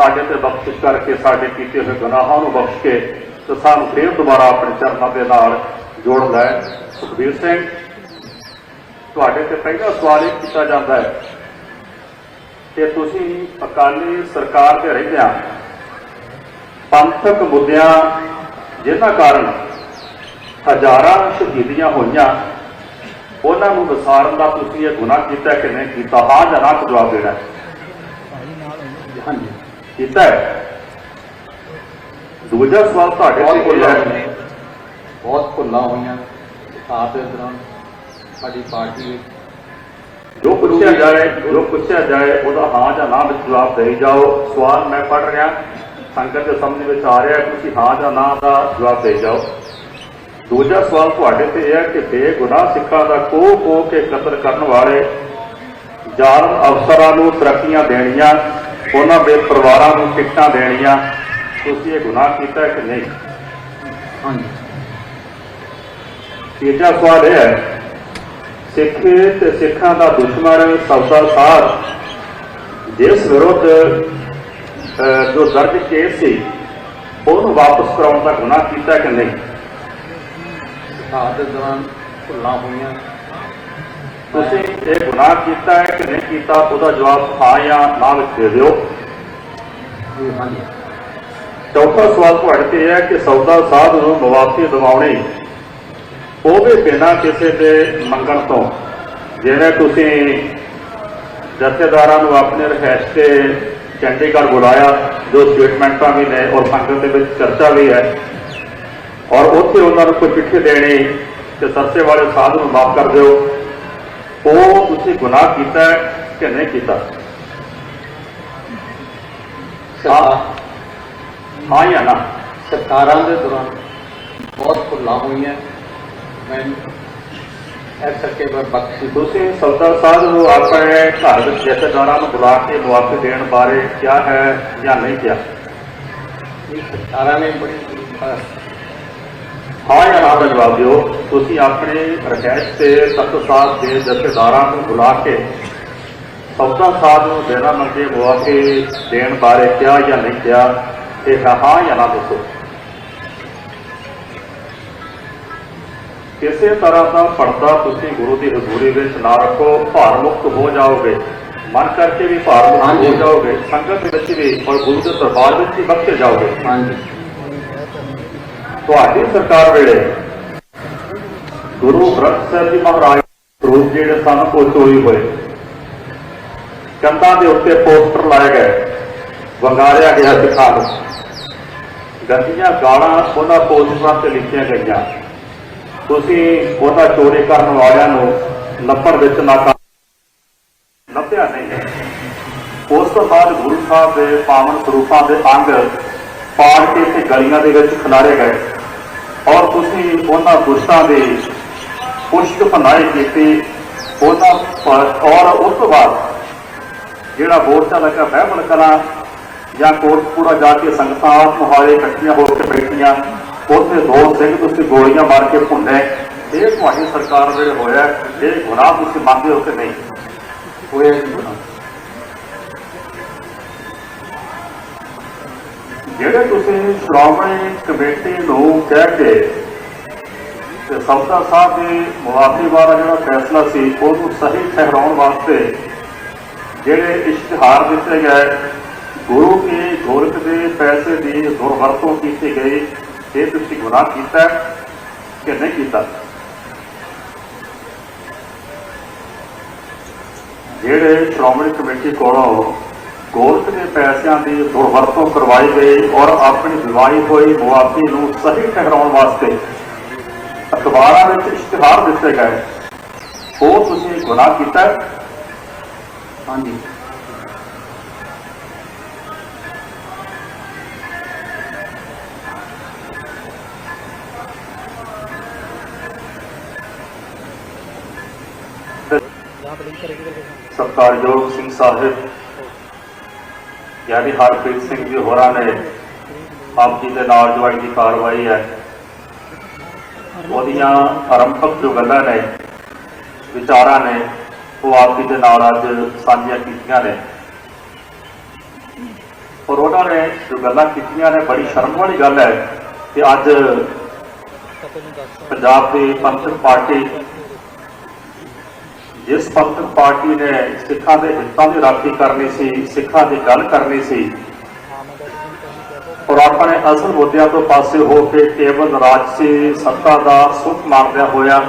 ਸਾਡੇ ਤੇ ਬਖਸ਼ਿਸ਼ ਕਰਕੇ ਸਾਡੇ ਕੀਤੇ ਹੋਏ ਗੁਨਾਹਾਂ ਨੂੰ ਬਖਸ਼ ਕੇ ਤੇ ਸਾਨੂੰ ਫੇਰ ਦੁਬਾਰਾ ਆਪਣੇ ਚਰਨਾਂ ਦੇ ਨਾਲ ਜੋੜ ਲੈ ਸੁਖਬੀਰ ਸਿੰਘ, ਤੁਹਾਡੇ ਤੇ ਪਹਿਲਾ ਸਵਾਲ ਇਹ ਕੀਤਾ ਜਾਂਦਾ ਹੈ ਕਿ ਤੁਸੀਂ ਅਕਾਲੀ ਸਰਕਾਰ ਤੇ ਰਹਿੰਦਿਆਂ ਪੰਥਕ ਮੁੱਦਿਆਂ ਜਿਹਨਾਂ ਕਾਰਨ ਹਜ਼ਾਰਾਂ ਸ਼ਹੀਦੀਆਂ ਹੋਈਆਂ, ਉਹਨਾਂ ਨੂੰ ਵਿਸਾਰਨ ਦਾ ਤੁਸੀਂ ਇਹ ਗੁਨਾਹ ਕੀਤਾ ਕਿ ਨਹੀਂ ਕੀਤਾ, ਹਾਂ ਜਾਂ ਨਾ ਜਵਾਬ ਦੇਣਾ ਹੈ। ਕੀਤਾ ਹੈ। ਦੂਜਾ ਸਵਾਲ ਤੁਹਾਡੇ ਬਹੁਤ ਹੈ। ਹੋਈਆਂ। ਬਹੁਤ ਭੁੱਲਾਂ ਹੋਈਆਂ ਆਪ ਦੇ ਦੌਰਾਨ। ਸਾਡੀ ਪਾਰਟੀ ਜੋ ਪੁੱਛਿਆ ਜਾਏ ਜੋ ਪੁੱਛਿਆ ਜਾਏ ਉਹਦਾ ਹਾਂ ਜਾਂ ਨਾ ਵਿੱਚ ਜਵਾਬ ਦੇਈ ਜਾਓ। ਸਵਾਲ ਮੈਂ ਪੜ੍ਹ ਰਿਹਾ। ਸੰਗਤ ਦੇ ਸਮਝ ਵਿੱਚ ਆ ਰਿਹਾ ਤੁਸੀਂ ਹਾਂ ਜਾਂ ਨਾ ਦਾ ਜਵਾਬ ਦੇਈ ਜਾਓ। ਦੂਜਾ ਸਵਾਲ ਤੁਹਾਡੇ ਤੇ ਇਹ ਹੈ ਕਿ ਬੇਗੁਨਾਹ ਸਿੱਖਾਂ ਦਾ ਕੋਹ ਕੋਹ ਕੇ ਕਤਲ ਕਰਨ ਵਾਲੇ ਜ਼ਾਲਮ ਅਫਸਰਾਂ ਨੂੰ ਤਰੱਕੀਆਂ ਦੇਣੀਆਂ ਉਹਨਾਂ ਦੇ ਪਰਿਵਾਰਾਂ ਨੂੰ ਟਿਕਟਾਂ ਦੇਣੀਆਂ। ਤੁਸੀਂ ਇਹ ਗੁਨਾਹ ਕੀਤਾ ਕਿ ਨਹੀਂ? ਹਾਂਜੀ। ਤੀਜਾ ਸਵਾਲ ਇਹ ਹੈ ਸਿੱਖ ਤੇ ਸਿੱਖਾਂ ਦਾ ਦੁਸ਼ਮਣ ਸੌਦਾ ਸਾਧ ਜਿਸ ਵਿਰੁੱਧ ਜੋ ਦਰਜ ਕੇਸ ਸੀ ਉਹਨੂੰ ਵਾਪਸ ਕਰਾਉਣ ਦਾ ਗੁਨਾਹ ਕੀਤਾ ਕਿ ਨਹੀਂ? ਦੇ ਦੌਰਾਨ ਭੁੱਲਾਂ ਹੋਈਆਂ। ਤੁਸੀਂ ਇਹ ਗੁਨਾਹ ਕੀਤਾ ਹੈ ਕਿ ਨਹੀਂ ਕੀਤਾ, ਉਹਦਾ ਜਵਾਬ ਆ ਜਾਂ ਨਾ ਵਿੱਚ ਦੇ ਦਿਓ। ਚੌਥਾ ਸਵਾਲ ਤੁਹਾਡੇ ਤੇ ਇਹ ਹੈ ਕਿ ਸੌਦਾ ਸਾਧ ਨੂੰ ਮੁਆਫੀ ਦਿਵਾਉਣੀ, ਉਹ ਵੀ ਬਿਨਾਂ ਕਿਸੇ ਦੇ ਮੰਗਣ ਤੋਂ। ਜਿਵੇਂ ਤੁਸੀਂ ਜਥੇਦਾਰਾਂ ਨੂੰ ਆਪਣੇ ਰਹਿਸ਼ ਤੇ ਚੰਡੀਗੜ੍ਹ ਬੁਲਾਇਆ, ਜੋ ਸਟੇਟਮੈਂਟਾਂ ਵੀ ਨੇ ਔਰ ਸੰਗਤ ਦੇ ਵਿੱਚ ਚਰਚਾ ਵੀ ਹੈ, ਔਰ ਉੱਥੇ ਉਹਨਾਂ ਨੂੰ ਕੋਈ ਚਿੱਠੀ ਦੇਣੀ, ਤੇ ਸਰਸੇ ਵਾਲੇ ਸਾਧ ਨੂੰ ਮਾਫ ਕਰ ਦਿਓ। ਉਹ ਤੁਸੀਂ ਗੁਨਾਹ ਕੀਤਾ ਹੈ ਕਿ ਨਹੀਂ ਕੀਤਾ? ਸਰਕਾਰ ਹਾਂ। ਜਾਂ ਨਾ? ਸਰਕਾਰਾਂ ਦੇ ਦੌਰਾਨ ਬਹੁਤ ਭੁੱਲਾਂ ਹੋਈਆਂ। ਮੈਂ ਇਸ ਕਰਕੇ ਮੈਂ ਬਖਸ਼ੀ। ਤੁਸੀਂ ਸੌਦਾ ਸਾਧ ਨੂੰ ਆਪਣੇ ਘਰ ਵਿੱਚ ਜਥੇਦਾਰਾਂ ਨੂੰ ਬੁਲਾ ਕੇ ਮੁਆਵਜ਼ੇ ਦੇਣ ਬਾਰੇ ਕਿਹਾ ਹੈ ਜਾਂ ਨਹੀਂ ਕਿਹਾ? ਇਹ ਸਰਕਾਰਾਂ ਨੇ ਬੜੀ ਅਹ, ਹਾਂ ਜਾਂ ਨਾ ਦਾ ਜਵਾਬ ਦਿਓ। ਤੁਸੀਂ ਆਪਣੇ ਰਕੈਸ਼ ਤੇ ਤਖਤ ਸਾਥ ਦੇ ਜਥੇਦਾਰਾਂ ਨੂੰ ਬੁਲਾ ਕੇ ਸੌਦਾ ਸਾਹਿਬ ਨੂੰ ਦੇਣਾ ਮੰਗੇ ਮੁਆਫੇ ਦੇਣ ਬਾਰੇ ਕਿਹਾ ਜਾਂ ਨਹੀਂ ਕਿਹਾ ਇਹ ਹਾਂ ਜਾਂ ਨਾ ਦੱਸੋ। ਕਿਸੇ ਤਰ੍ਹਾਂ ਦਾ ਪਰਦਾ ਤੁਸੀਂ ਗੁਰੂ ਦੀ ਹਜ਼ੂਰੀ ਵਿੱਚ ਨਾ ਰੱਖੋ ਭਾਰ ਮੁਕਤ ਹੋ ਜਾਓਗੇ। ਮਨ ਕਰਕੇ ਵੀ ਭਾਰ ਮੁਕਤ ਹੋ ਜਾਓਗੇ। ਸੰਗਤ ਵਿੱਚ ਵੀ ਔਰ ਗੁਰੂ ਦੇ ਦਰਬਾਰ ਵਿੱਚ ਵੀ ਬਖਸ਼ੇ ਜਾਓਗੇ। ਹਾਂਜੀ। ਤੁਹਾਡੀ ਸਰਕਾਰ ਵੇਲੇ। ਗੁਰੂ ਗ੍ਰੰਥ ਸਾਹਿਬ ਜੀ ਮਹਾਰਾਜ ਰੂਪ ਜਿਹੜੇ ਸਨ, ਉਹ ਚੋਰੀ ਹੋਏ। ਕੰਧਾਂ ਦੇ ਉੱਤੇ ਪੋਸਟਰ ਲਾਏ ਗਏ। ਵੰਗਾਰਿਆ ਗਿਆ ਸਿੱਖਾਂ ਨੂੰ ਗੰਦੀਆਂ ਗਾਲਾਂ ਉਹਨਾਂ ਪੋਸਟਰਾਂ ਤੇ ਲਿਖੀਆਂ ਗਈਆਂ। ਤੁਸੀਂ ਉਹਨਾਂ ਚੋਰੀ ਕਰਨ ਵਾਲਿਆਂ ਨੂੰ ਲੱਭਣ ਵਿੱਚ ਨਾਕਾਮ ਲੱਭਿਆ ਨਹੀਂ। ਹੈ ਉਸ ਤੋਂ ਬਾਅਦ ਗੁਰੂ ਸਾਹਿਬ ਦੇ ਪਾਵਨ ਸਰੂਪਾਂ ਦੇ ਅੰਗ ਪਾੜ ਕੇ ਤੇ ਗਲੀਆਂ ਦੇ ਵਿੱਚ ਖਿਲਾਰੇ ਗਏ। ਔਰ ਤੁਸੀਂ ਉਹਨਾਂ ਦੁਸ਼ਟਾਂ ਦੇ ਪੁਸ਼ਟ ਭਨਾਏ ਕੀਤੀ, ਉਹਨਾਂ ਔਰ ਉਸ ਤੋਂ ਬਾਅਦ ਜਿਹੜਾ ਮੋਰਚਾ ਲੱਗਾ ਬਹਿਬਲ ਕਰਾਂ, ਜਾਂ ਕੋਟਪੂਰਾ ਜਾ ਕੇ ਸੰਗਤਾਂ ਆਪ ਮੁਹਾਰੇ ਇਕੱਠੀਆਂ ਹੋ ਕੇ ਬੈਠੀਆਂ, ਉੱਥੇ ਦੋ ਸਿੰਘ ਤੁਸੀਂ ਗੋਲੀਆਂ ਮਾਰ ਕੇ ਭੁੰਨੇ, ਇਹ ਤੁਹਾਡੀ ਸਰਕਾਰ ਵੇਲੇ ਹੋਇਆ, ਇਹ ਗੁਨਾਹ ਤੁਸੀਂ ਮੰਨਦੇ ਹੋ ਕਿ ਨਹੀਂ ਹੋਇਆ ਜੀ ਗੁਨਾਹ। ਜਿਹੜੇ ਤੁਸੀਂ ਸ਼੍ਰੋਮਣੀ ਕਮੇਟੀ ਨੂੰ ਕਹਿ ਕੇ ਤੇ ਸੌਦਾ ਸਾਹਿਬ ਦੇ ਮੁਆਫੀ ਵਾਲਾ ਜਿਹੜਾ ਫੈਸਲਾ ਸੀ, ਉਹਨੂੰ ਸਹੀ ਠਹਿਰਾਉਣ ਵਾਸਤੇ ਜਿਹੜੇ ਇਸ਼ਤਿਹਾਰ ਦਿੱਤੇ ਗਏ, ਗੁਰੂ ਕੇ ਗੋਲਕ ਦੇ ਪੈਸੇ ਦੀ ਦੁਰਵਰਤੋਂ ਕੀਤੀ ਗਈ, ਇਹ ਤੁਸੀਂ ਗੁਨਾਹ ਕੀਤਾ ਕਿ ਨਹੀਂ ਕੀਤਾ? ਜਿਹੜੇ ਸ਼੍ਰੋਮਣੀ ਕਮੇਟੀ ਕੋਲੋਂ ਗੋਲਕ ਦੇ ਪੈਸਿਆਂ ਦੀ ਦੁਰਵਰਤੋਂ ਕਰਵਾਈ ਗਈ ਔਰ ਆਪਣੀ ਦਿਵਾਈ ਹੋਈ ਮੁਆਫੀ ਨੂੰ ਸਹੀ ਠਹਿਰਾਉਣ ਵਾਸਤੇ। ਅਖਬਾਰਾਂ ਵਿੱਚ ਇਸ਼ਤਿਹਾਰ ਦਿੱਤੇ ਗਏ। ਉਹ ਤੁਸੀਂ ਗੁਨਾਹ ਕੀਤਾ? ਹਾਂਜੀ। ਸਤਿਕਾਰਯੋਗ ਸਿੰਘ ਸਾਹਿਬ ਯਾਨੀ ਹਰਪ੍ਰੀਤ ਸਿੰਘ ਜੀ ਹੋਰਾਂ ਨੇ ਆਪ ਜੀ ਦੇ ਨਾਲ ਜੋ ਅੱਜ ਦੀ ਕਾਰਵਾਈ ਹੈ, ਉਹਦੀਆਂ ਆਰੰਭਕ ਜੋ ਗੱਲਾਂ ਨੇ, ਵਿਚਾਰਾਂ ਨੇ, ਉਹ ਆਪ ਜੀ ਦੇ ਨਾਲ ਅੱਜ ਸਾਂਝੀਆਂ ਕੀਤੀਆਂ ਨੇ। ਔਰ ਉਹਨਾਂ ਨੇ ਜੋ ਗੱਲਾਂ ਕੀਤੀਆਂ ਨੇ, ਬੜੀ ਸ਼ਰਮ ਵਾਲੀ ਗੱਲ ਹੈ ਕਿ ਅੱਜ ਪੰਜਾਬ ਦੀ ਪੰਥਕ ਪਾਰਟੀ ਜਿਸ ਪੰਥਕ ਪਾਰਟੀ ਨੇ ਸਿੱਖਾਂ ਦੇ ਹਿੱਤਾਂ ਦੀ ਰਾਖੀ ਕਰਨੀ ਸੀ, ਸਿੱਖਾਂ ਦੀ ਗੱਲ ਕਰਨੀ ਸੀ ਔਰ ਆਪਣੇ ਅਸਲ ਮੁੱਦਿਆਂ ਤੋਂ ਪਾਸੇ ਹੋ ਕੇ ਕੇਵਲ ਰਾਜਸੀ ਸੱਤਾ ਦਾ ਸੁੱਖ ਮਾਰਦਿਆਂ ਹੋਇਆ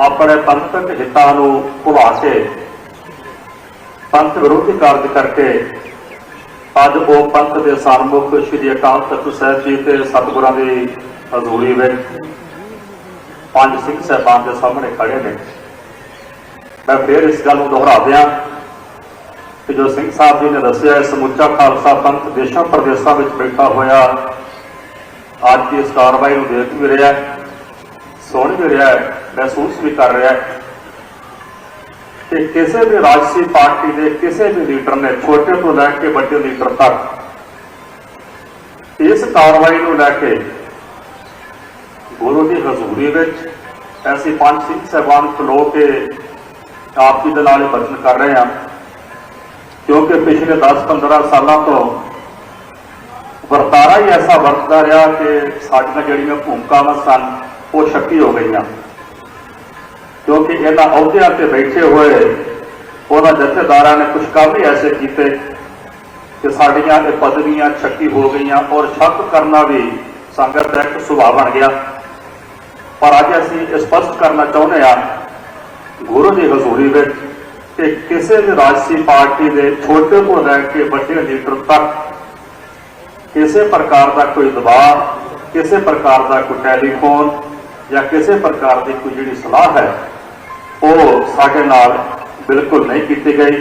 ਆਪਣੇ ਪੰਥਕ ਹਿੱਤਾਂ ਨੂੰ ਭੁਲਾ ਕੇ, ਪੰਥ ਵਿਰੋਧੀ ਕਾਰਜ ਕਰਕੇ ਅੱਜ ਉਹ ਪੰਥ ਦੇ ਸਨਮੁਖ ਸ੍ਰੀ ਅਕਾਲ ਤਖਤ ਸਾਹਿਬ ਜੀ ਤੇ ਸਤਿਗੁਰਾਂ ਦੀ ਹਜ਼ੂਰੀ ਵਿੱਚ ਪੰਜ ਸਿੰਘ ਸਾਹਿਬਾਨ ਦੇ ਸਾਹਮਣੇ ਖੜੇ ਨੇ। ਮੈਂ ਫਿਰ ਇਸ ਗੱਲ ਨੂੰ ਦੁਹਰਾ ਦਿਆਂ ਕਿ ਜੋ ਸਿੰਘ ਸਾਹਿਬ ਜੀ ਨੇ ਦੱਸਿਆ ਸਮੁੱਚਾ ਖਾਲਸਾ ਪੰਥ ਦੇਸ਼ਾਂ ਪ੍ਰਦੇਸ਼ਾਂ ਵਿੱਚ ਬੈਠਾ ਹੋਇਆ, ਅੱਜ ਦੀ ਇਸ ਕਾਰਵਾਈ ਨੂੰ ਦੇਖ ਵੀ ਰਿਹਾ ਸੁਣ ਵੀ ਰਿਹਾ ਮਹਿਸੂਸ ਵੀ ਕਰ ਰਿਹਾ ਕਿ ਕਿਸੇ ਵੀ ਰਾਜਸੀ ਪਾਰਟੀ ਦੇ ਕਿਸੇ ਵੀ ਲੀਡਰ ਨੇ ਛੋਟੇ ਤੋਂ ਲੈ ਕੇ ਵੱਡੇ ਲੀਡਰ ਤੱਕ ਇਸ ਕਾਰਵਾਈ ਨੂੰ ਲੈ ਕੇ ਗੁਰੂ ਦੀ ਹਜ਼ੂਰੀ ਵਿੱਚ ਐਸੀ ਪੰਜ ਸਿੰਘ ਸਹਿਬਾਨ ਖਲੋ ਕੇ ਆਪ ਜੀ ਦੇ ਨਾਲ ਇਹ ਬਚਨ ਕਰ ਰਹੇ ਹਾਂ। ਕਿਉਂਕਿ ਪਿਛਲੇ 10-15 ਸਾਲਾਂ ਤੋਂ ਵਰਤਾਰਾ ਹੀ ਐਸਾ ਵਰਤਦਾ ਰਿਹਾ ਕਿ ਸਾਡੀਆਂ ਜਿਹੜੀਆਂ ਭੂਮਿਕਾਵਾਂ ਸਨ, ਉਹ ਸ਼ੱਕੀ ਹੋ ਗਈਆਂ। ਕਿਉਂਕਿ ਇਹਨਾਂ ਅਹੁਦਿਆਂ ਤੇ ਬੈਠੇ ਹੋਏ ਉਹਨਾਂ ਜਥੇਦਾਰਾਂ ਨੇ ਕੁਝ ਕੰਮ ਹੀ ਐਸੇ ਕੀਤੇ ਕਿ ਸਾਡੀਆਂ ਇਹ ਪਦਵੀਆਂ ਛੱਕੀ ਹੋ ਗਈਆਂ ਔਰ ਸ਼ੱਕ ਕਰਨਾ ਵੀ ਸੰਗਤ ਦਾ ਇੱਕ ਸੁਭਾਅ ਬਣ ਗਿਆ। ਪਰ ਅੱਜ ਅਸੀਂ ਇਹ ਸਪਸ਼ਟ ਕਰਨਾ ਚਾਹੁੰਦੇ ਹਾਂ ਗੁਰੂ ਦੀ ਹਜ਼ੂਰੀ ਵਿੱਚ ਕਿ ਕਿਸੇ ਵੀ ਰਾਜਸੀ ਪਾਰਟੀ ਦੇ ਛੋਟੇ ਤੋਂ ਲੈ ਕੇ ਵੱਡੇ ਲੀਡਰ ਤੱਕ ਕਿਸੇ ਪ੍ਰਕਾਰ ਦਾ ਕੋਈ ਦਬਾਅ, ਕਿਸੇ ਪ੍ਰਕਾਰ ਦਾ ਕੋਈ ਟੈਲੀਫੋਨ ਜਾਂ ਕਿਸੇ ਪ੍ਰਕਾਰ ਦੀ ਕੋਈ ਜਿਹੜੀ ਸਲਾਹ ਹੈ, ਉਹ ਸਾਡੇ ਨਾਲ ਬਿਲਕੁਲ ਨਹੀਂ ਕੀਤੀ ਗਈ।